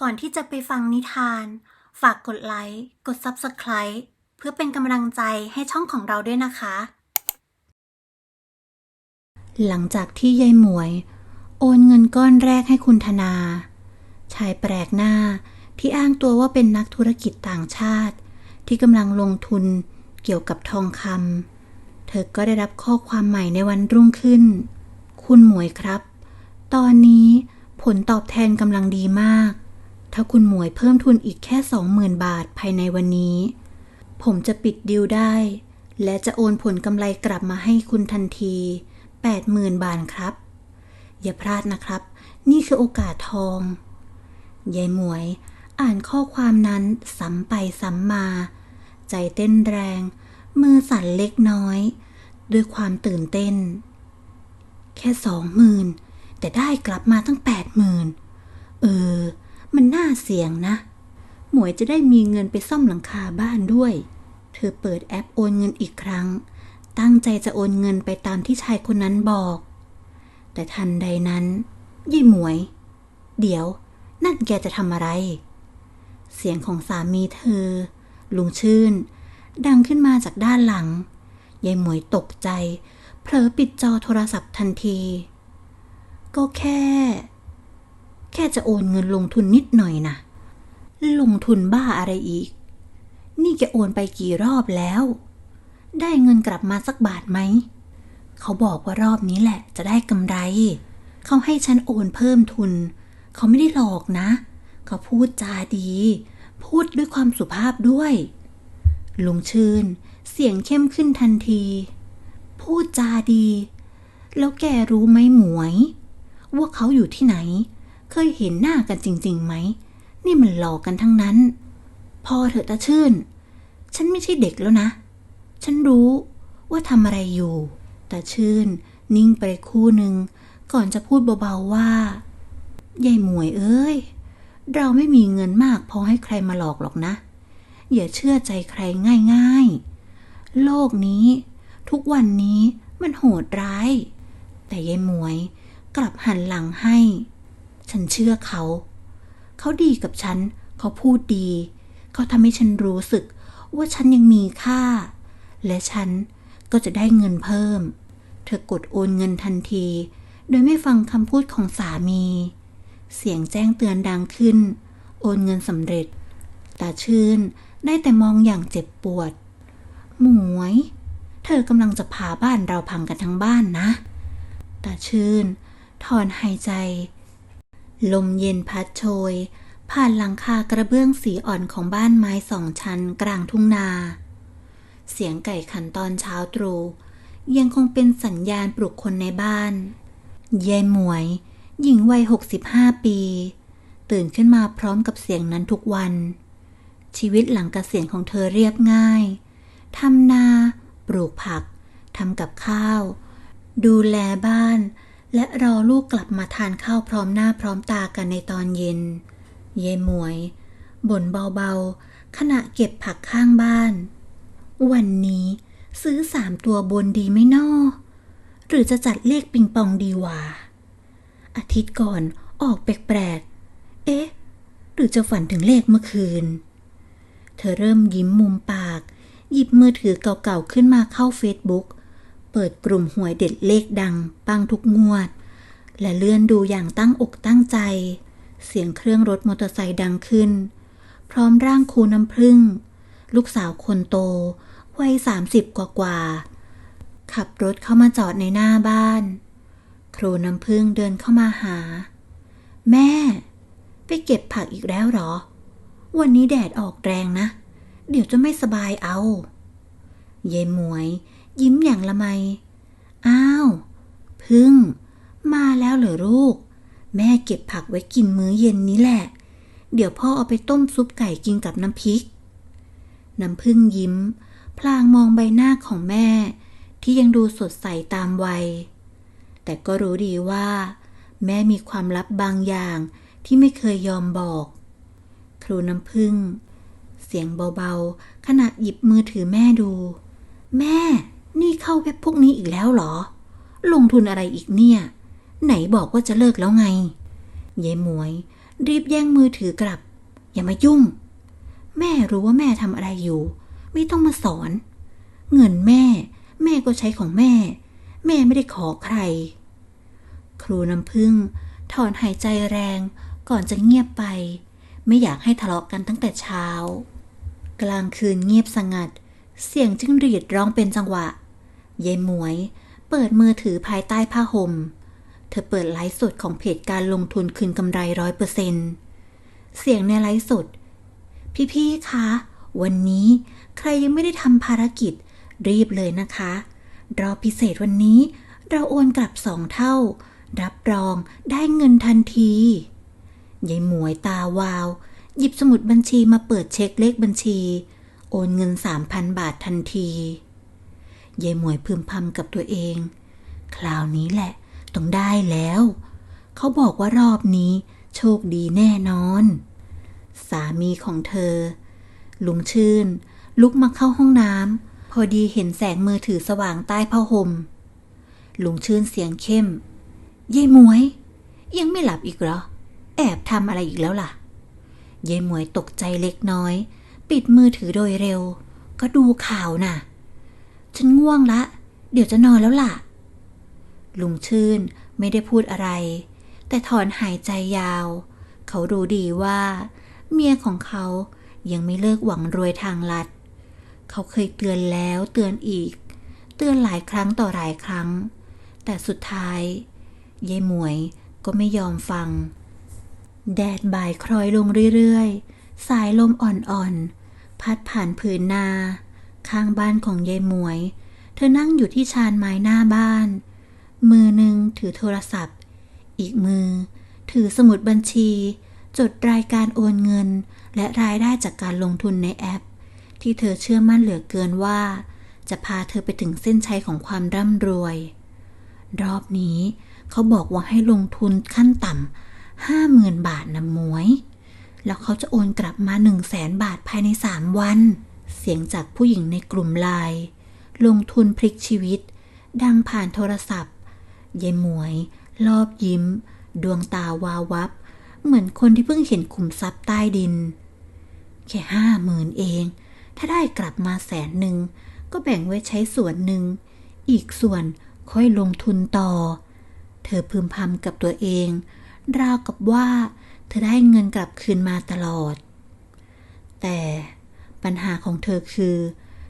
ก่อนที่จะไปฟังนิทาน ฝากกดไลค์ กด Subscribe เพื่อเป็นกำลังใจให้ช่องของเราด้วยนะคะ หลังจากที่ยายหมวย โอนเงินก้อนแรกให้คุณธนา ชายแปลกหน้าที่อ้างตัวว่าเป็นนักธุรกิจต่างชาติ ที่กำลังลงทุนเกี่ยวกับทองคำเธอก็ได้รับข้อความใหม่ในวันรุ่งขึ้น คุณหมวยครับ ตอนนี้ผลตอบแทนกำลังดีมาก ถ้าคุณหมวยเพิ่มทุนอีกแค่สองหมื่นบาทภายในวันนี้ ผมจะปิดดีลได้ และจะโอนผลกำไรกลับมาให้คุณทันทีแปดหมื่นบาทครับ อย่าพลาดนะครับ นี่คือโอกาสทองยายหมวย อ่านข้อความนั้นซ้ำไปซ้ำมา ใจเต้นแรง มือสั่นเล็กน้อย ด้วยความตื่นเต้น แค่สองหมื่นแต่ได้กลับมาตั้งแปดหมื่นเออ มันน่าเสี่ยงนะ หมวยจะได้มีเงินไปซ่อมหลังคาบ้านด้วย เธอเปิดแอปโอนเงินอีกครั้ง ตั้งใจจะโอนเงินไปตามที่ชายคนนั้นบอก แต่ทันใดนั้นยี่หมวย เดี๋ยว นั่นแกจะทำอะไร เสียงของสามีเธอ ลุงชื่น ดังขึ้นมาจากด้านหลังยายหมวยตกใจ เผลอปิดจอโทรศัพท์ทันที ก็แค่ แค่จะโอนเงินลงทุนนิดหน่อยนะลงทุนบ้าอะไรอีก นี่แกโอนไปกี่รอบแล้ว ได้เงินกลับมาสักบาทไหม เขาบอกว่ารอบนี้แหละจะได้กำไร เขาให้ฉันโอนเพิ่มทุน เขาไม่ได้หลอกนะ เขาพูดจาดี พูดด้วยความสุภาพด้วย ลุงชื่น เสียงเข้มขึ้นทันที พูดจาดี แล้วแกรู้ไหมหมวย ว่าเขาอยู่ที่ไหน เคยเห็นหน้ากันจริงๆไหม นี่มันหลอกกันทั้งนั้น พอเถอะตาชื่น ฉันไม่ใช่เด็กแล้วนะ ฉันรู้ว่าทำอะไรอยู่ แต่ชื่นนิ่งไปคู่หนึ่ง ก่อนจะพูดเบาๆว่ายายหมวยเอ้ย เราไม่มีเงินมากพอให้ใครมาหลอกหรอกนะ อย่าเชื่อใจใครง่ายๆ โลกนี้ ทุกวันนี้มันโหดร้าย แต่ยายหมวยกลับหันหลังให้ ฉันเชื่อเขา เขาดีกับฉัน เขาพูดดี เขาทำให้ฉันรู้สึกว่าฉันยังมีค่า และฉันก็จะได้เงินเพิ่ม เธอกดโอนเงินทันที โดยไม่ฟังคำพูดของสามี เสียงแจ้งเตือนดังขึ้น โอนเงินสำเร็จ ตาชื่นได้แต่มองอย่างเจ็บปวด หมวย เธอกำลังจะพาบ้านเราพังกันทั้งบ้านนะ ตาชื่น ถอนหายใจ ลมเย็นพัดโชย ผ่านหลังคากระเบื้องสีอ่อนของบ้านไม้สองชั้นกลางทุ่งนา เสียงไก่ขันตอนเช้าตรู่ยังคงเป็นสัญญาณปลุกคนในบ้านยายหมวย หญิงวัยหกสิบห้าปี ตื่นขึ้นมาพร้อมกับเสียงนั้นทุกวัน ชีวิตหลังเกษียณของเธอเรียบง่ายทำนา ปลูกผักทำกับข้าว ดูแลบ้าน และรอลูกกลับมาทานข้าวพร้อมหน้าพร้อมตากันในตอนเย็น เยหมวยบ่นเบาๆ ขณะเก็บผักข้างบ้าน วันนี้ซื้อสามตัวบนดีไหมนอหรือจะจัดเลขปิงปองดีวะอาทิตย์ก่อนออกแปลกๆ เอ๊ะ หรือจะฝันถึงเลขเมื่อคืน เธอเริ่มยิ้มมุมปาก หยิบมือถือเก่าๆขึ้นมาเข้าเฟซบุ๊ก เปิดกลุ่มหวยเด็ดเลขดัง ปังทุกงวด และเลื่อนดูอย่างตั้งอกตั้งใจ เสียงเครื่องรถมอเตอร์ไซค์ดังขึ้น พร้อมร่างครูน้ำพึ่ง ลูกสาวคนโต วัยสามสิบกว่าๆขับรถเข้ามาจอดในหน้าบ้าน ครูน้ำพึ่งเดินเข้ามาหา แม่ ไปเก็บผักอีกแล้วหรอ วันนี้แดดออกแรงนะ เดี๋ยวจะไม่สบายเอายายหมวย ยิ้มอย่างละไม อ้าว พึ่ง มาแล้วเหรอลูก แม่เก็บผักไว้กินมื้อเย็นนี้แหละ เดี๋ยวพ่อเอาไปต้มซุปไก่กินกับน้ำพริก น้ำพึ่งยิ้ม พลางมองใบหน้าของแม่ ที่ยังดูสดใสตามวัย แต่ก็รู้ดีว่า แม่มีความลับบางอย่างที่ไม่เคยยอมบอก ครูน้ำพึ่ง เสียงเบาๆ ขณะหยิบมือถือแม่ดู แม่ นี่เข้าเว็บพวกนี้อีกแล้วเหรอ ลงทุนอะไรอีกเนี่ย ไหนบอกว่าจะเลิกแล้วไงยายหมวย รีบแย่งมือถือกลับ อย่ามายุ่ง แม่รู้ว่าแม่ทำอะไรอยู่ ไม่ต้องมาสอน เงินแม่ แม่ก็ใช้ของแม่ แม่ไม่ได้ขอใคร ครูน้ำพึ่ง ถอนหายใจแรงก่อนจะเงียบไป ไม่อยากให้ทะเลาะกันตั้งแต่เช้า กลางคืนเงียบสงัด เสียงจิ้งหรีดร้องเป็นจังหวะ ยายหมวย เปิดมือถือภายใต้ผ้าห่ม เธอเปิดไลฟ์สดของเพจการลงทุนคืนกำไรร้อยเปอร์เซ็นเสียงในไลฟ์สด พี่ๆ คะ วันนี้ใครยังไม่ได้ทำภารกิจ รีบเลยนะคะ รอบพิเศษวันนี้เราโอนกลับสองเท่า รับรองได้เงินทันทียายหมวยตาวาว หยิบสมุดบัญชีมาเปิดเช็คเลขบัญชี โอนเงินสามพันบาททันที ยายหมวยพึมพำกับตัวเอง คราวนี้แหละ ต้องได้แล้ว เขาบอกว่ารอบนี้ โชคดีแน่นอน สามีของเธอ ลุงชื่น ลุกมาเข้าห้องน้ำพอดีเห็นแสงมือถือสว่างใต้ผ้าห่มลุงชื่นเสียงเข้มยายหมวย ยังไม่หลับอีกเหรอ แอบทำอะไรอีกแล้วล่ะยายหมวยตกใจเล็กน้อย ปิดมือถือโดยเร็ว ก็ดูข่าวน่ะ ฉันง่วงละ เดี๋ยวจะนอนแล้วล่ะ ลุงชื่นไม่ได้พูดอะไร แต่ถอนหายใจยาว เขารู้ดีว่า เมียของเขายังไม่เลิกหวังรวยทางลัด เขาเคยเตือนแล้วเตือนอีก เตือนหลายครั้งต่อหลายครั้ง แต่สุดท้ายยายหมวยก็ไม่ยอมฟัง แดดบ่ายคล้อยลงเรื่อยๆ สายลมอ่อนๆ พัดผ่านผืนนา ข้างบ้านของยายหมวย เธอนั่งอยู่ที่ชานไม้หน้าบ้าน มือหนึ่งถือโทรศัพท์ อีกมือ ถือสมุดบัญชี จดรายการโอนเงิน และรายได้จากการลงทุนในแอป ที่เธอเชื่อมั่นเหลือเกินว่า จะพาเธอไปถึงเส้นชัยของความร่ำรวย รอบนี้เขาบอกว่าให้ลงทุนขั้นต่ำห้าหมื่นบาทนะมวย แล้วเขาจะโอนกลับมาหนึ่งแสนบาทภายในสามวัน เสียงจากผู้หญิงในกลุ่มไลน์ลงทุนพลิกชีวิต ดังผ่านโทรศัพท์ยายหมวย รอบยิ้ม ดวงตาวาววับ เหมือนคนที่เพิ่งเห็นขุมทรัพย์ใต้ดิน แค่ห้าหมื่นเอง ถ้าได้กลับมาแสนหนึ่ง ก็แบ่งไว้ใช้ส่วนหนึ่ง อีกส่วนค่อยลงทุนต่อ เธอพึมพำกับตัวเอง ราวกับว่า เธอได้เงินกลับคืนมาตลอด แต่ ปัญหาของเธอคือ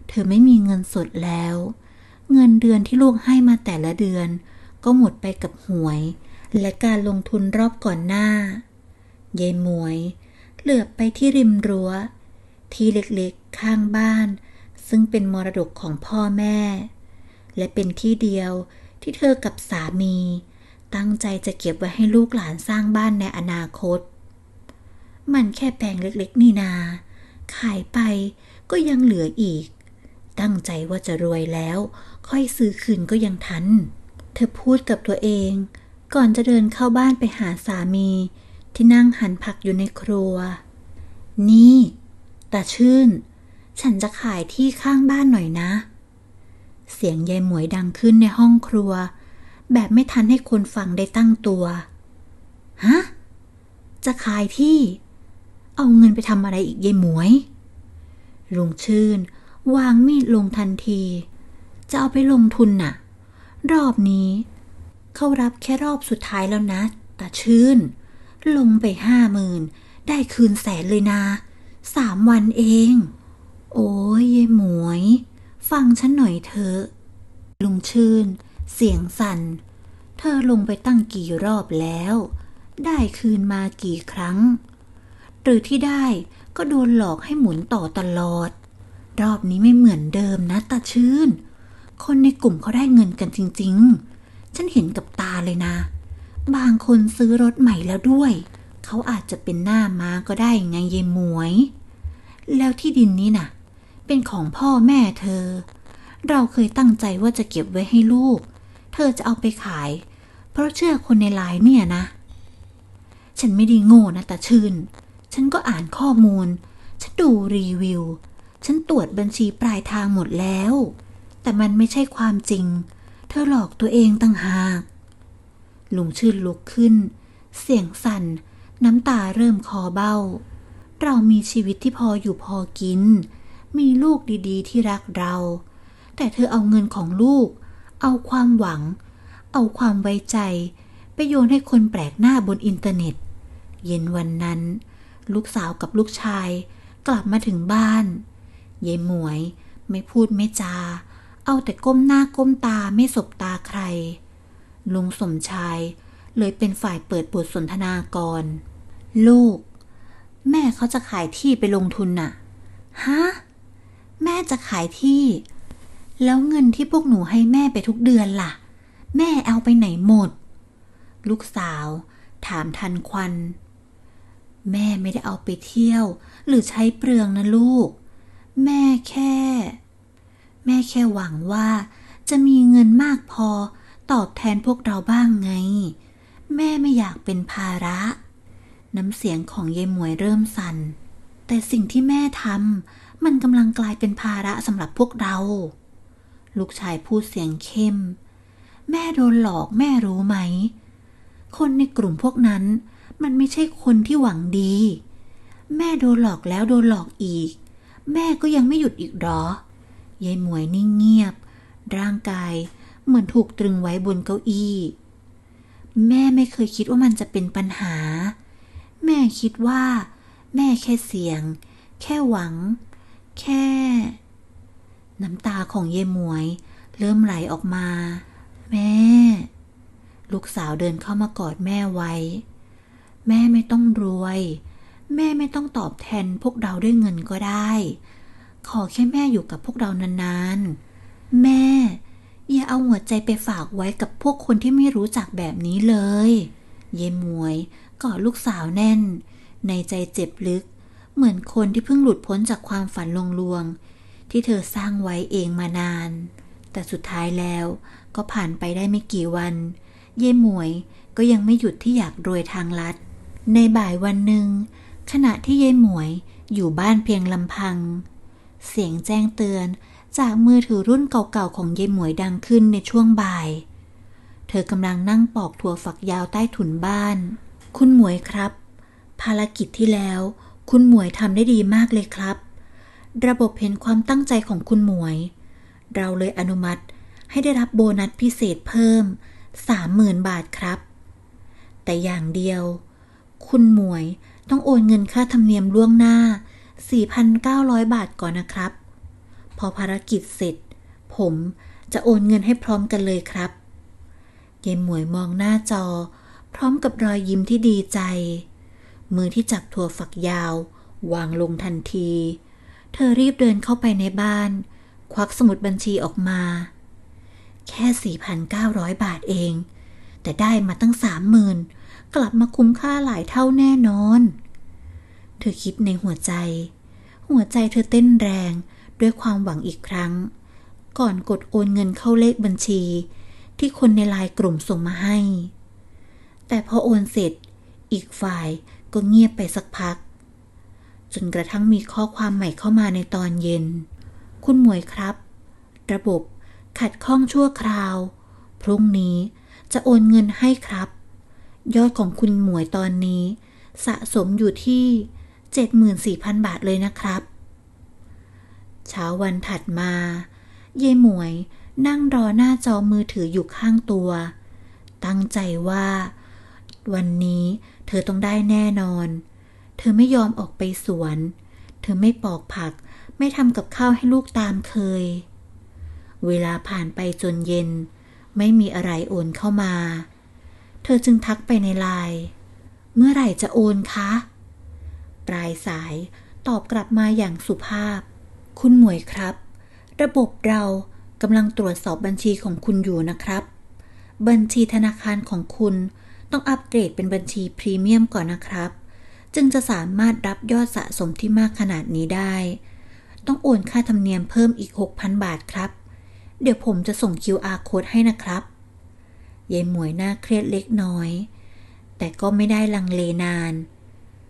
เธอไม่มีเงินสดแล้ว เงินเดือนที่ลูกให้มาแต่ละเดือน ก็หมดไปกับหวย และการลงทุนรอบก่อนหน้ายายหมวย เหลือบไปที่ริมรั้ว ที่เล็กๆข้างบ้าน ซึ่งเป็นมรดกของพ่อแม่ และเป็นที่เดียวที่เธอกับสามี ตั้งใจจะเก็บไว้ให้ลูกหลานสร้างบ้านในอนาคต มันแค่แปลงเล็กๆ นี่นา ขายไปก็ยังเหลืออีก ตั้งใจว่าจะรวยแล้ว ค่อยซื้อคืนก็ยังทัน เธอพูดกับตัวเอง ก่อนจะเดินเข้าบ้านไปหาสามี ที่นั่งหั่นผักอยู่ในครัว นี่ตาชื่น ฉันจะขายที่ข้างบ้านหน่อยนะ เสียงยายหมวยดังขึ้นในห้องครัว แบบไม่ทันให้คนฟังได้ตั้งตัว ฮะ จะขายที่ เอาเงินไปทำอะไรอีกยายหมวย ลุงชื่น วางมีดลงทันที จะเอาไปลงทุนน่ะ รอบนี้ เขารับแค่รอบสุดท้ายแล้วนะตาชื่น ลงไปห้าหมื่นได้คืนแสนเลยนะสามวันเอง โอ้ยยายหมวย ฟังฉันหน่อยเถอะลุงชื่น เสียงสั่น เธอลงไปตั้งกี่รอบแล้ว ได้คืนมากี่ครั้ง หรือที่ได้ก็โดนหลอกให้หมุนต่อตลอด รอบนี้ไม่เหมือนเดิมนะตาชื่น คนในกลุ่มเขาได้เงินกันจริง ๆ ฉันเห็นกับตาเลยนะ บางคนซื้อรถใหม่แล้วด้วย เขาอาจจะเป็นหน้าม้าก็ได้ไงยายมวย แล้วที่ดินนี้น่ะ เป็นของพ่อแม่เธอ เราเคยตั้งใจว่าจะเก็บไว้ให้ลูก เธอจะเอาไปขาย เพราะเชื่อคนในไลน์เนี่ยนะ ฉันไม่ได้โง่นะตาชื่น ฉันก็อ่านข้อมูล ฉันดูรีวิว ฉันตรวจบัญชีปลายทางหมดแล้ว แต่มันไม่ใช่ความจริง เธอหลอกตัวเองตั้งหาก ลุงชื่นลุกขึ้น เสียงสั่น น้ำตาเริ่มคอเบ้า เรามีชีวิตที่พออยู่พอกิน มีลูกดีๆ ที่รักเรา แต่เธอเอาเงินของลูก เอาความหวัง เอาความไว้ใจ ไปโยนให้คนแปลกหน้าบนอินเทอร์เน็ตเย็นวันนั้น ลูกสาวกับลูกชาย กลับมาถึงบ้านยายหมวยไม่พูดไม่จา เอาแต่ก้มหน้าก้มตาไม่สบตาใคร ลุงสมชายเลยเป็นฝ่ายเปิดบทสนทนาก่อนลูก แม่เขาจะขายที่ไปลงทุนน่ะ ฮะ แม่จะขายที่ แล้วเงินที่พวกหนูให้แม่ไปทุกเดือนล่ะ แม่เอาไปไหนหมด ลูกสาว ถามทันควัน แม่ไม่ได้เอาไปเที่ยว หรือใช้เปลืองนะลูก แม่แค่ แม่แค่หวังว่า จะมีเงินมากพอตอบแทนพวกเราบ้างไง แม่ไม่อยากเป็นภาระ น้ำเสียงของยายหมวยเริ่มสัน่น แต่สิ่งที่แม่ทำมันกำลังกลายเป็นภาระสำหรับพวกเรา ลูกชายพูดเสียงเข้ม แม่โดนหลอกแม่รู้ไหม คนในกลุ่มพวกนั้น มันไม่ใช่คนที่หวังดี แม่โดนหลอกแล้วโดนหลอกอีก แม่ก็ยังไม่หยุดอีกหรอยายหมวยนิ่งเงียบ ร่างกายเหมือนถูกตรึงไว้บนเก้าอี้ แม่ไม่เคยคิดว่ามันจะเป็นปัญหา แม่คิดว่า แม่แค่เสียง แค่หวัง แค่ น้ำตาของเยหมวย เริ่มไหลออกมา แม่ ลูกสาวเดินเข้ามากอดแม่ไว้ แม่ไม่ต้องรวย แม่ไม่ต้องตอบแทนพวกเราด้วยเงินก็ได้ ขอแค่แม่อยู่กับพวกเรานานๆ แม่ อย่าเอาหัวใจไปฝากไว้กับพวกคนที่ไม่รู้จักแบบนี้เลย เยหมวยกอดลูกสาวแน่น ในใจเจ็บลึก เหมือนคนที่เพิ่งหลุดพ้นจากความฝันลวงๆที่เธอสร้างไว้เองมานาน แต่สุดท้ายแล้วก็ผ่านไปได้ไม่กี่วัน เย่หมวยก็ยังไม่หยุดที่อยากรวยทางลัด ในบ่ายวันหนึ่ง ขณะที่เย่หมวยอยู่บ้านเพียงลำพัง เสียงแจ้งเตือนจากมือถือรุ่นเก่าๆของเย่หมวยดังขึ้นในช่วงบ่าย เธอกำลังนั่งปอกถั่วฝักยาวใต้ถุนบ้าน คุณหมวยครับ ภารกิจที่แล้ว คุณหมวยทำได้ดีมากเลยครับ ระบบเห็นความตั้งใจของคุณหมวย เราเลยอนุมัติให้ได้รับโบนัสพิเศษเพิ่ม 30,000 บาทครับ แต่อย่างเดียว คุณหมวยต้องโอนเงินค่าธรรมเนียมล่วงหน้า 4,900 บาทก่อนนะครับ พอภารกิจเสร็จ ผมจะโอนเงินให้พร้อมกันเลยครับยายหมวยมองหน้าจอ พร้อมกับรอยยิ้มที่ดีใจ มือที่จับถั่วฝักยาว วางลงทันที เธอรีบเดินเข้าไปในบ้าน ควักสมุดบัญชีออกมา แค่ 4,900 บาทเอง แต่ได้มาตั้งสามหมื่น กลับมาคุ้มค่าหลายเท่าแน่นอน เธอคิดในหัวใจ หัวใจเธอเต้นแรงด้วยความหวังอีกครั้ง ก่อนกดโอนเงินเข้าเลขบัญชี ที่คนในไลน์กลุ่มส่งมาให้ แต่พอโอนเสร็จ อีกฝ่ายก็เงียบไปสักพัก จนกระทั่งมีข้อความใหม่เข้ามาในตอนเย็น คุณหมวยครับ ระบบขัดข้องชั่วคราว พรุ่งนี้จะโอนเงินให้ครับ ยอดของคุณหมวยตอนนี้ สะสมอยู่ที่ 74,000 บาทเลยนะครับ เช้าวันถัดมา เยหมวยนั่งรอหน้าจอมือถืออยู่ข้างตัว ตั้งใจว่า วันนี้เธอต้องได้แน่นอน เธอไม่ยอมออกไปสวน เธอไม่ปอกผัก ไม่ทำกับข้าวให้ลูกตามเคย เวลาผ่านไปจนเย็น ไม่มีอะไรโอนเข้ามา ธอจึงทักไปในไลน์เมื่อไหร่จะโอนคะ ปลายสายตอบกลับมาอย่างสุภาพ คุณหมวยครับ ระบบเรากำลังตรวจสอบบัญชีของคุณอยู่นะครับ บัญชีธนาคารของคุณต้องอัปเกรดเป็นบัญชีพรีเมียมก่อนนะครับ จึงจะสามารถรับยอดสะสมที่มากขนาดนี้ได้ ต้องโอนค่าธรรมเนียมเพิ่มอีก 6,000 บาทครับ เดี๋ยวผมจะส่ง QR code ให้นะครับ ยายหมวยหน้าเครียดเล็กน้อย แต่ก็ไม่ได้ลังเลนาน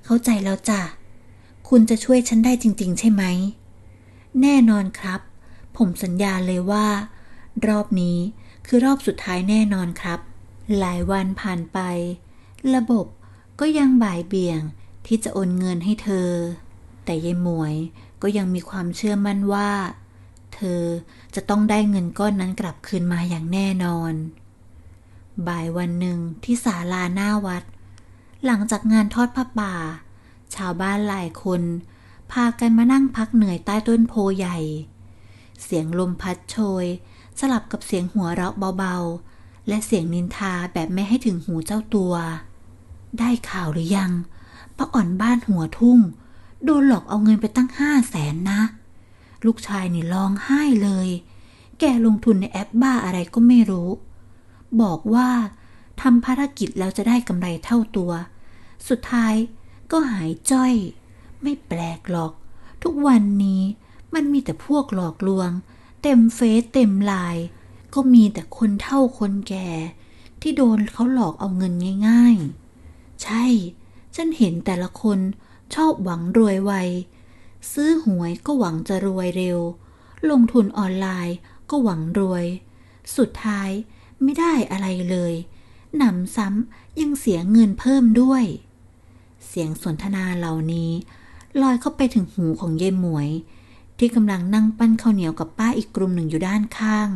เข้าใจแล้วจ้ะ คุณจะช่วยฉันได้จริง ๆ ใช่ไหม แน่นอนครับ ผมสัญญาเลยว่า รอบนี้คือรอบสุดท้ายแน่นอนครับ หลายวันผ่านไป ระบบก็ยังบ่ายเบี่ยงที่จะโอนเงินให้เธอ แต่ยายหมวยก็ยังมีความเชื่อมั่นว่า เธอจะต้องได้เงินก้อนนั้นกลับคืนมาอย่างแน่นอน บ่ายวันหนึ่งที่ศาลาหน้าวัด หลังจากงานทอดผ้าป่า ชาวบ้านหลายคน พากันมานั่งพักเหนื่อยใต้ต้นโพใหญ่ เสียงลมพัดโชย สลับกับเสียงหัวเราะเบาๆ และเสียงนินทาแบบไม่ให้ถึงหูเจ้าตัว ได้ข่าวหรือยังป้าอ่อนบ้านหัวทุ่ง โดนหลอกเอาเงินไปตั้งห้าแสนนะ ลูกชายนี่ร้องไห้เลย แกลงทุนในแอปบ้าอะไรก็ไม่รู้ บอกว่าทำภารกิจแล้วจะได้กำไรเท่าตัว สุดท้ายก็หายจ้อย ไม่แปลกหรอก ทุกวันนี้มันมีแต่พวกหลอกลวง เต็มเฟซเต็มไลน์ก็มีแต่คนเท่าคนแก่ ที่โดนเขาหลอกเอาเงินง่ายๆ ใช่ ฉันเห็นแต่ละคนชอบหวังรวยไว ซื้อหวยก็หวังจะรวยเร็ว ลงทุนออนไลน์ก็หวังรวย สุดท้าย ไม่ได้อะไรเลย หนำซ้ำยังเสียเงินเพิ่มด้วย เสียงสนทนาเหล่านี้ลอยเข้าไปถึงหูของเยายหมวย ที่กำลังนั่งปั้นข้าวเหนียวกับป้าอีกกลุ่มหนึ่งอยู่ด้านข้าง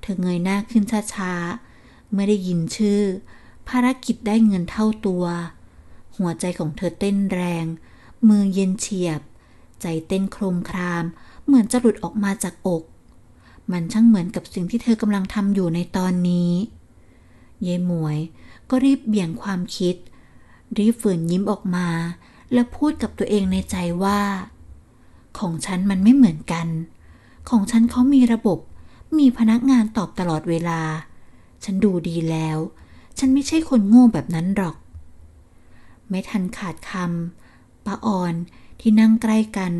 เธอเงยหน้าขึ้นช้าๆ เมื่อได้ยินชื่อ ภารกิจได้เงินเท่าตัว หัวใจของเธอเต้นแรง มือเย็นเฉียบ ใจเต้นโครมคราม เหมือนจะหลุดออกมาจากอก มันช่างเหมือนกับสิ่งที่เธอกำลังทำอยู่ในตอนนี้เยายหมวยก็รีบเบี่ยงความคิด รีบฝืนยิ้มออกมา และพูดกับตัวเองในใจว่า ของฉันมันไม่เหมือนกัน ของฉันเขามีระบบ มีพนักงานตอบตลอดเวลา ฉันดูดีแล้ว ฉันไม่ใช่คนโง่แบบนั้นหรอก ไม่ทันขาดคำป้าออนที่นั่งใกล้กัน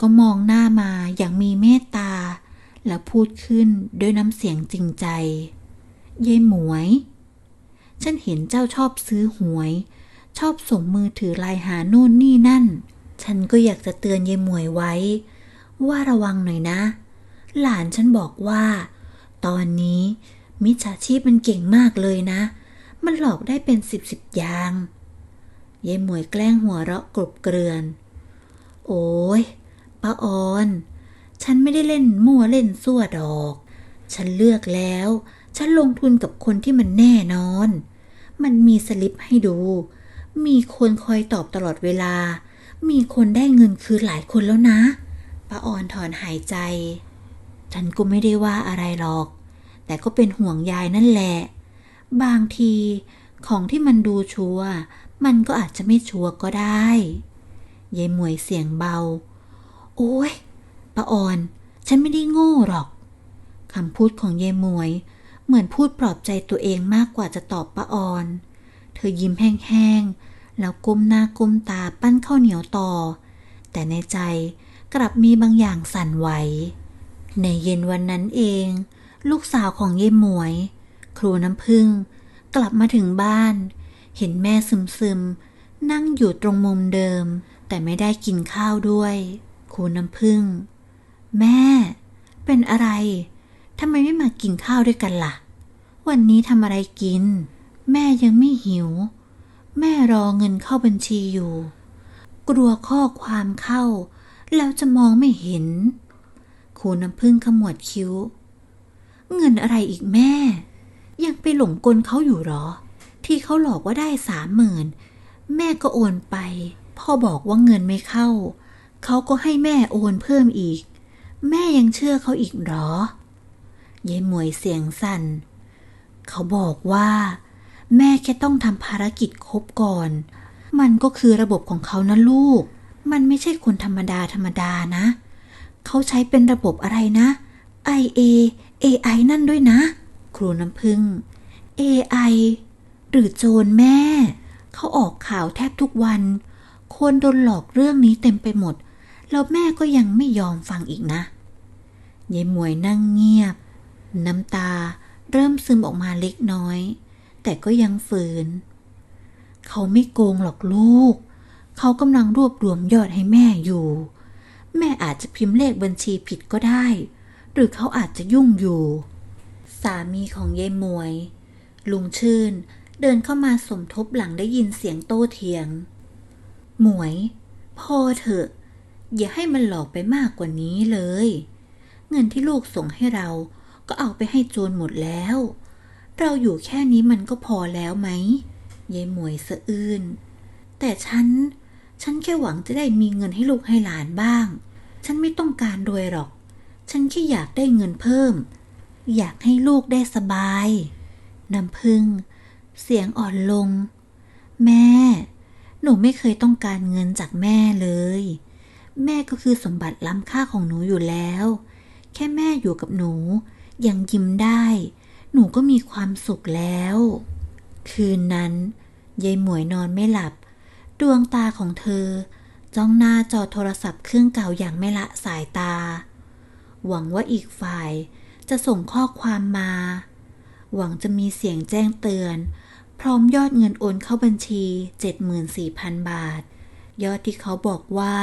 ก็มองหน้ามาอย่างมีเมตตา แล้วพูดขึ้นด้วยน้ำเสียงจริงใจเย่หมวย ฉันเห็นเจ้าชอบซื้อหวย ชอบส่งมือถือไลน์หาโน่นนี่นั่น ฉันก็อยากจะเตือนเย่หมวยไว้ ว่าระวังหน่อยนะ หลานฉันบอกว่า ตอนนี้มิจฉาชีพมันเก่งมากเลยนะ มันหลอกได้เป็นสิบสิบอย่างยายหมวยแกล้งหัวเราะกรบเกลือน โอ้ยป้าออน ฉันไม่ได้เล่นมั่วเล่นซั่วดอก ฉันเลือกแล้ว ฉันลงทุนกับคนที่มันแน่นอน มันมีสลิปให้ดู มีคนคอยตอบตลอดเวลา มีคนได้เงินคืนหลายคนแล้วนะป้าออนถอนหายใจ ฉันก็ไม่ได้ว่าอะไรหรอก แต่ก็เป็นห่วงยายนั่นแหละ บางทีของที่มันดูชัวมันก็อาจจะไม่ชัวก็ได้ยายหมวยเสียงเบา โอ้ย ป้าออน ฉันไม่ได้โง่หรอกคำพูดของยายหมวย เหมือนพูดปลอบใจตัวเองมากกว่าจะตอบป้าออน เธอยิ้มแห้งๆ แล้วก้มหน้าก้มตาปั้นข้าวเหนียวต่อ แต่ในใจกลับมีบางอย่างสั่นไหว ในเย็นวันนั้นเอง ลูกสาวของยายหมวย ครูน้ำพึ่ง กลับมาถึงบ้าน เห็นแม่ซึมๆ นั่งอยู่ตรงมุมเดิม แต่ไม่ได้กินข้าวด้วย ครูน้ำพึ่ง แม่ เป็นอะไรทำไมไม่มากินข้าวด้วยกันล่ะ วันนี้ทำอะไรกิน แม่ยังไม่หิว แม่รอเงินเข้าบัญชีอยู่ กลัวข้อความเข้า แล้วจะมองไม่เห็นครูน้ำพึ่งขมวดคิ้ว เงินอะไรอีกแม่ ยังไปหลงกลเขาอยู่หรอ ที่เขาหลอกว่าได้สามหมื่นแม่ก็โอนไป พ่อบอกว่าเงินไม่เข้า เขาก็ให้แม่โอนเพิ่มอีก แม่ยังเชื่อเขาอีกหรอยายหมวยเสียงสั่น เขาบอกว่า แม่แค่ต้องทำภารกิจครบก่อน มันก็คือระบบของเขานะลูก มันไม่ใช่คนธรรมดาธรรมดานะ เขาใช้เป็นระบบอะไรนะ IA AI นั่นด้วยนะ ครูน้ำพึ่ง AI หรือโจรแม่ เขาออกข่าวแทบทุกวัน คนโดนหลอกเรื่องนี้เต็มไปหมด แล้วแม่ก็ยังไม่ยอมฟังอีกนะยายหมวยนั่งเงียบ น้ำตาเริ่มซึมออกมาเล็กน้อย แต่ก็ยังฝืน เขาไม่โกงหรอกลูก เขากำลังรวบรวมยอดให้แม่อยู่ แม่อาจจะพิมพ์เลขบัญชีผิดก็ได้ หรือเขาอาจจะยุ่งอยู่ สามีของยายหมวย ลุงชื่นเดินเข้ามาสมทบหลังได้ยินเสียงโต้เถียง หมวยพอเถอะ อย่าให้มันหลอกไปมากกว่านี้เลย เงินที่ลูกส่งให้เราก็เอาไปให้โจรหมดแล้ว เราอยู่แค่นี้มันก็พอแล้วไหมยายหมวยสะอื้นแต่ฉัน ฉันแค่หวังจะได้มีเงินให้ลูกให้หลานบ้าง ฉันไม่ต้องการรวยหรอก ฉันแค่อยากได้เงินเพิ่ม อยากให้ลูกได้สบายน้ำพึ่ง เสียงอ่อนลง แม่ หนูไม่เคยต้องการเงินจากแม่เลย แม่ก็คือสมบัติล้ำค่าของหนูอยู่แล้ว แค่แม่อยู่กับหนู ยังยิ้มได้ หนูก็มีความสุขแล้ว คืนนั้นยายหมวยนอนไม่หลับ ดวงตาของเธอ จ้องหน้าจอโทรศัพท์เครื่องเก่าอย่างไม่ละสายตา หวังว่าอีกฝ่ายจะส่งข้อความมา หวังจะมีเสียงแจ้งเตือน พร้อมยอดเงินโอนเข้าบัญชี 74,000 บาท ยอดที่เขาบอกว่า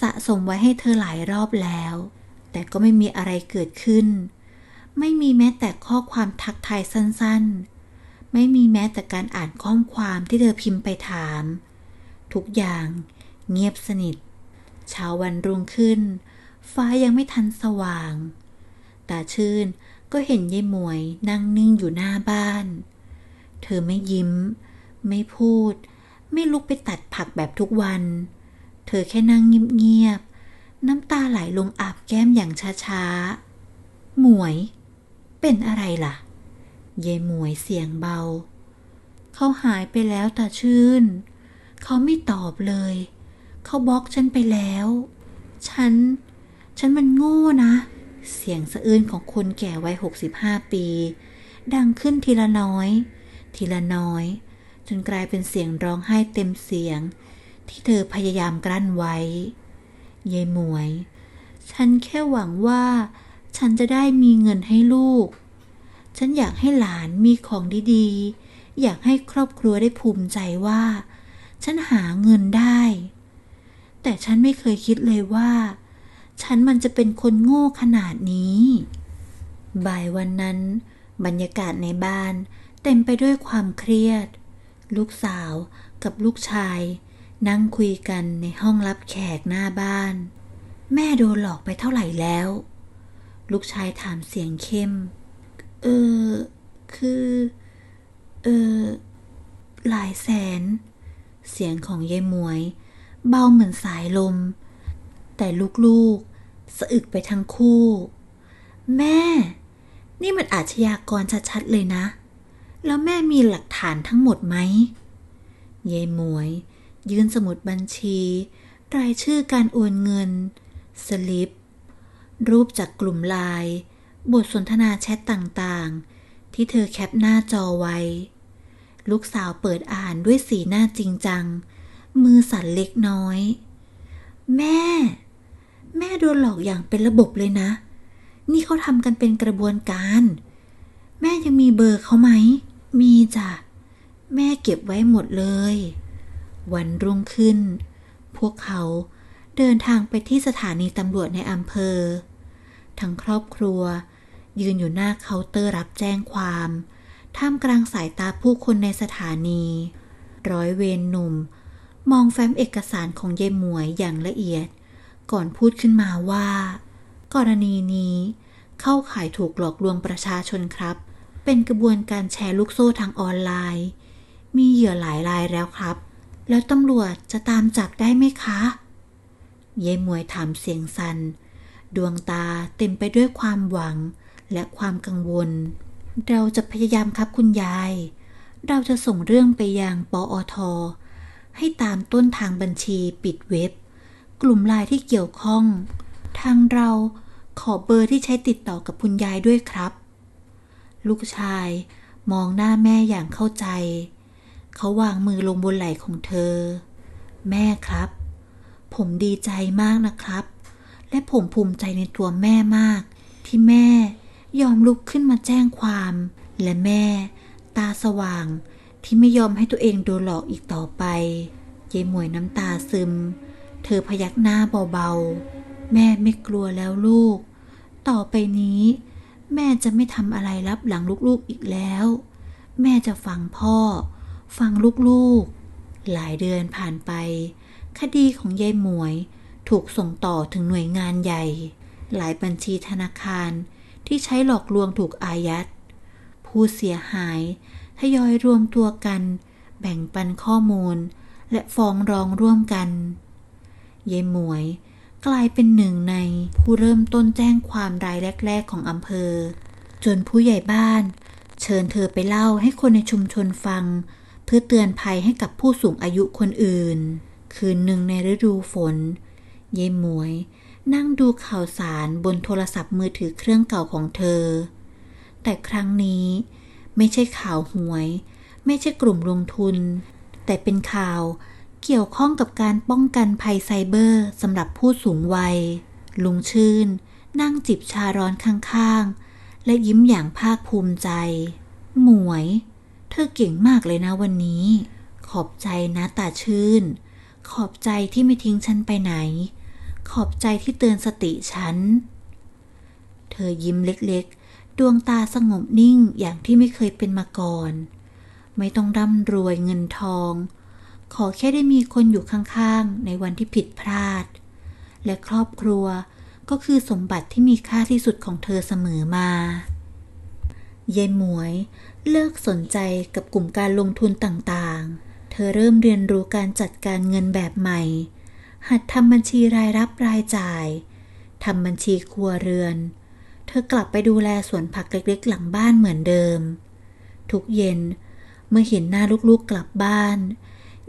สะสมไว้ให้เธอหลายรอบแล้ว แต่ก็ไม่มีอะไรเกิดขึ้น ไม่มีแม้แต่ข้อความทักทายสั้นๆ ไม่มีแม้แต่การอ่านข้อความที่เธอพิมพ์ไปถาม ทุกอย่างเงียบสนิท เช้าวันรุ่งขึ้น ฟ้ายังไม่ทันสว่าง ตาชื่นก็เห็นยายหมวยนั่งนิ่งอยู่หน้าบ้าน เธอไม่ยิ้ม ไม่พูด ไม่ลุกไปตัดผักแบบทุกวัน เธอแค่นั่งเงียบๆ น้ำตาไหลลงอาบแก้มอย่างช้าๆ หมวย เป็นอะไรล่ะยายหมวยเสียงเบา เขาหายไปแล้วตาชื่น เขาไม่ตอบเลย เขาบล็อกฉันไปแล้ว ฉัน ฉันมันโง่นะ เสียงสะอื้นของคนแก่วัยหกสิบห้าปี ดังขึ้นทีละน้อย ทีละน้อย จนกลายเป็นเสียงร้องไห้เต็มเสียง ที่เธอพยายามกลั้นไว้ยายหมวย ฉันแค่หวังว่า ฉันจะได้มีเงินให้ลูก ฉันอยากให้หลานมีของดีๆ อยากให้ครอบครัวได้ภูมิใจว่า ฉันหาเงินได้ แต่ฉันไม่เคยคิดเลยว่า ฉันมันจะเป็นคนโง่ขนาดนี้ บ่ายวันนั้น บรรยากาศในบ้าน เต็มไปด้วยความเครียด ลูกสาวกับลูกชาย นั่งคุยกันในห้องรับแขกหน้าบ้าน แม่โดนหลอกไปเท่าไหร่แล้ว ลูกชายถามเสียงเข้ม เออ คือ เออ หลายแสน เสียงของยายมวย เบาเหมือนสายลม แต่ลูกๆ สะอึกไปทั้งคู่ แม่ นี่มันอาชญากรชัดๆเลยนะ แล้วแม่มีหลักฐานทั้งหมดไหมยายมวย ยื่นสมุดบัญชี รายชื่อการโอนเงิน สลิป รูปจากกลุ่มไลน์บทสนทนาแชทต่างๆ ที่เธอแคปหน้าจอไว้ ลูกสาวเปิดอ่านด้วยสีหน้าจริงจัง มือสั่นเล็กน้อย แม่ แม่โดนหลอกอย่างเป็นระบบเลยนะ นี่เขาทำกันเป็นกระบวนการ แม่ยังมีเบอร์เขาไหม มีจ้ะ แม่เก็บไว้หมดเลย วันรุ่งขึ้น พวกเขาเดินทางไปที่สถานีตำรวจในอำเภอ ทั้งครอบครัว ยืนอยู่หน้าเคาน์เตอร์รับแจ้งความ ท่ามกลางสายตาผู้คนในสถานี ร้อยเวรหนุ่ม มองแฟ้มเอกสารของยายหมวยอย่างละเอียด ก่อนพูดขึ้นมาว่า กรณีนี้ เข้าข่ายถูกหลอกลวงประชาชนครับ เป็นกระบวนการแชร์ลูกโซ่ทางออนไลน์ มีเหยื่อหลายรายแล้วครับ แล้วตำรวจจะตามจับได้ไหมคะยายมวยถามเสียงสัน่นดวงตาเต็มไปด้วยความหวังและความกังวล เราจะพยายามครับคุณยาย เราจะส่งเรื่องไปยังปอทให้ตามต้นทางบัญชีปิดเว็บ กลุ่มไลน์ที่เกี่ยวข้อง ทางเราขอเบอร์ที่ใช้ติดต่อกับคุณยายด้วยครับ ลูกชายมองหน้าแม่อย่างเข้าใจ เขาวางมือลงบนไหล่ของเธอ แม่ครับ ผมดีใจมากนะครับ และผมภูมิใจในตัวแม่มาก ที่แม่ยอมลุกขึ้นมาแจ้งความ และแม่ ตาสว่างที่ไม่ยอมให้ตัวเองโดนหลอกอีกต่อไปยายหมวยน้ำตาซึม เธอพยักหน้าเบาๆ แม่ไม่กลัวแล้วลูก ต่อไปนี้ แม่จะไม่ทำอะไรรับหลังลูกๆอีกแล้ว แม่จะฟังพ่อ ฟังลูกๆ หลายเดือนผ่านไป คดีของยายหมวยถูกส่งต่อถึงหน่วยงานใหญ่ หลายบัญชีธนาคารที่ใช้หลอกลวงถูกอายัด ผู้เสียหายทยอยรวมตัวกัน แบ่งปันข้อมูล และฟ้องร้องร่วมกันยายหมวยกลายเป็นหนึ่งในผู้เริ่มต้นแจ้งความรายแรก ๆ ของอำเภอ จนผู้ใหญ่บ้าน เชิญเธอไปเล่าให้คนในชุมชนฟัง พื่อเตือนภัยให้กับผู้สูงอายุคนอื่น คืนหนึ่งในฤดูฝนยายหมวย นั่งดูข่าวสารบนโทรศัพท์มือถือเครื่องเก่าของเธอ แต่ครั้งนี้ไม่ใช่ข่าวหวย ไม่ใช่กลุ่มลงทุน แต่เป็นข่าวเกี่ยวข้องกับการป้องกันภัยไซเบอร์สำหรับผู้สูงวัย ลุงชื่น นั่งจิบชาร้อนข้างๆ และยิ้มอย่างภาคภูมิใจ หมวย เธอเก่งมากเลยนะวันนี้ ขอบใจนะตาชื่น ขอบใจที่ไม่ทิ้งฉันไปไหน ขอบใจที่เตือนสติฉัน เธอยิ้มเล็กๆ ดวงตาสงบนิ่งอย่างที่ไม่เคยเป็นมาก่อน ไม่ต้องร่ำรวยเงินทอง ขอแค่ได้มีคนอยู่ข้างๆ ในวันที่ผิดพลาด และครอบครัวก็คือสมบัติที่มีค่าที่สุดของเธอเสมอมา ยายหมวย เลิกสนใจกับกลุ่มการลงทุนต่างๆ เธอเริ่มเรียนรู้การจัดการเงินแบบใหม่ หัดทำบัญชีรายรับรายจ่าย ทำบัญชีครัวเรือน เธอกลับไปดูแลสวนผักเล็กๆ หลังบ้านเหมือนเดิม ทุกเย็นเมื่อเห็นหน้าลูกๆกลับบ้าน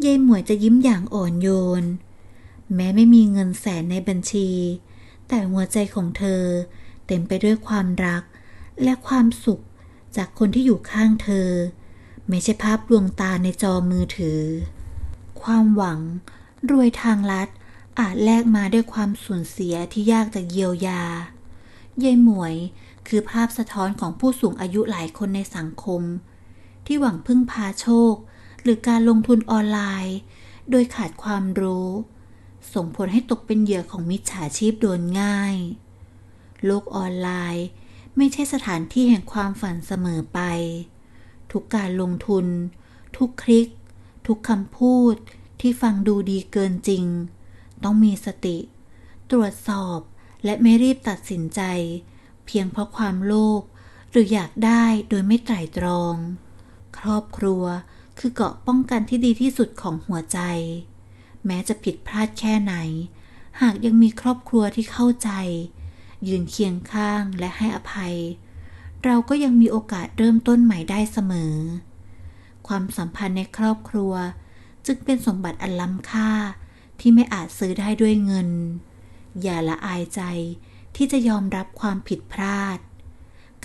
ยายหมวยจะยิ้มอย่างอ่อนโยน แม้ไม่มีเงินแสนในบัญชี แต่หัวใจของเธอเต็มไปด้วยความรักและความสุข จากคนที่อยู่ข้างเธอ ไม่ใช่ภาพดวงตาในจอมือถือ ความหวัง รวยทางลัด อาจแลกมาด้วยความสูญเสียที่ยากจะเยียวยายายหมวยคือภาพสะท้อนของผู้สูงอายุหลายคนในสังคม ที่หวังพึ่งพาโชค หรือการลงทุนออนไลน์ โดยขาดความรู้ ส่งผลให้ตกเป็นเหยื่อของมิจฉาชีพโดนง่าย โลกออนไลน์ ไม่ใช่สถานที่แห่งความฝันเสมอไป ทุกการลงทุน ทุกคลิก ทุกคำพูดที่ฟังดูดีเกินจริง ต้องมีสติ ตรวจสอบและไม่รีบตัดสินใจ เพียงเพราะความโลภหรืออยากได้โดยไม่ไตร่ตรอง ครอบครัวคือเกาะป้องกันที่ดีที่สุดของหัวใจ แม้จะผิดพลาดแค่ไหน หากยังมีครอบครัวที่เข้าใจ ยืนเคียงข้างและให้อภัย เราก็ยังมีโอกาสเริ่มต้นใหม่ได้เสมอ ความสัมพันธ์ในครอบครัว จึงเป็นสมบัติอันล้ำค่าที่ไม่อาจซื้อได้ด้วยเงิน อย่าละอายใจที่จะยอมรับความผิดพลาด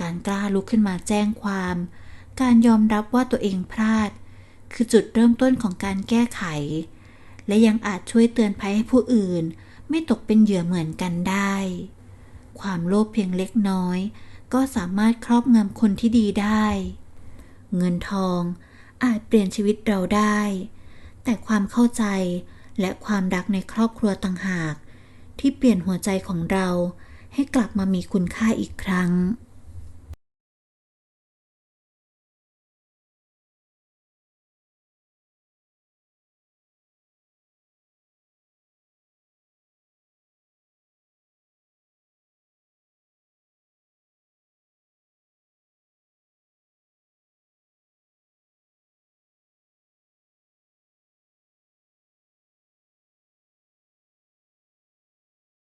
การกล้าลุกขึ้นมาแจ้งความ การยอมรับว่าตัวเองพลาด คือจุดเริ่มต้นของการแก้ไข และยังอาจช่วยเตือนภัยให้ผู้อื่น ไม่ตกเป็นเหยื่อเหมือนกันได้ ความโลภเพียงเล็กน้อย ก็สามารถครอบงำคนที่ดีได้ เงินทองอาจเปลี่ยนชีวิตเราได้ แต่ความเข้าใจและความรักในครอบครัวต่างหาก ที่เปลี่ยนหัวใจของเราให้กลับมามีคุณค่าอีกครั้ง